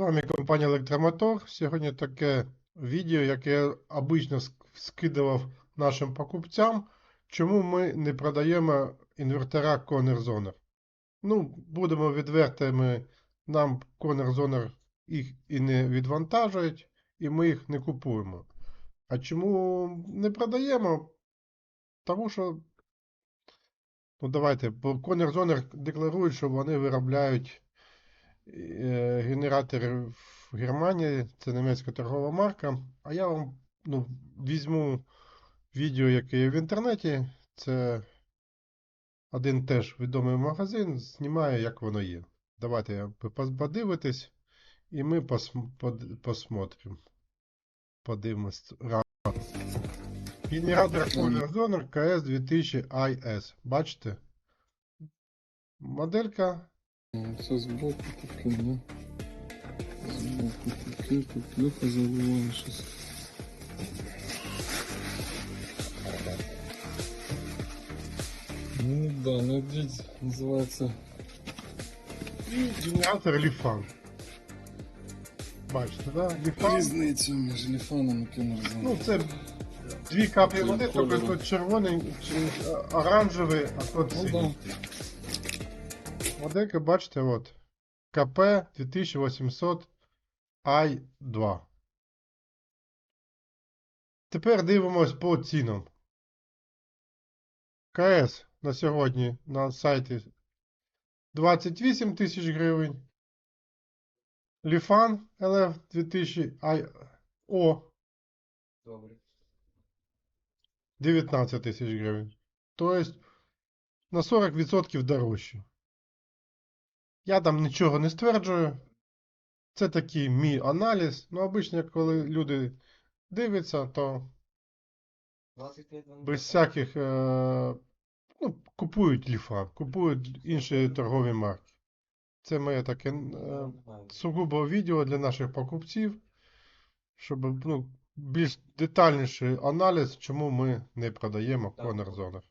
вами компанія Електромотор. Сьогодні таке відео, яке я обично скидував нашим покупцям, чому ми не продаємо інвертора Corner Zoner. Ну, будемо відвертими, нам Corner Zoner їх і не відвантажують, і ми їх не купуємо. А чому не продаємо? Тому що, ну давайте, бо Corner Zoner декларують, що вони виробляють генератори в Германії, це німецька торгова марка. А я вам ну, візьму відео, яке є в інтернеті. Це один теж відомий магазин, знімає, як воно є. Давайте ви пос- і ми пос, под, посмотрим. Подивимось. Генератор Cooler Zoner KS 2000 IS. Бачите? Моделька Все сбоку купил, да? Сбоку купил, купил, позабывал сейчас. Ну да, ну здесь называется і генератор Lifan. Бачите, да? Lifan. різниця між ліфаном і кінорзоном. Ну, це дві каплі води, тільки тут червоний, чи оранжевий, а тут Ну синій. Да. Моделька, бачите, от. КП 2800 i2. Тепер дивимось по цінам. КС на сьогодні на сайті 28 тисяч гривень. Ліфан LF 2000 IO 19 тисяч гривень. Тобто на 40% дорожче. Я там нічого не стверджую. Це такий мій аналіз. Ну, обично, коли люди дивляться, то 20 лет он без всяких. Е, ну, купують ліфа, купують інші торгові марки. Це моє таке е, сугубо відео для наших покупців, щоб ну, більш детальніший аналіз, чому ми не продаємо. Corner Zone.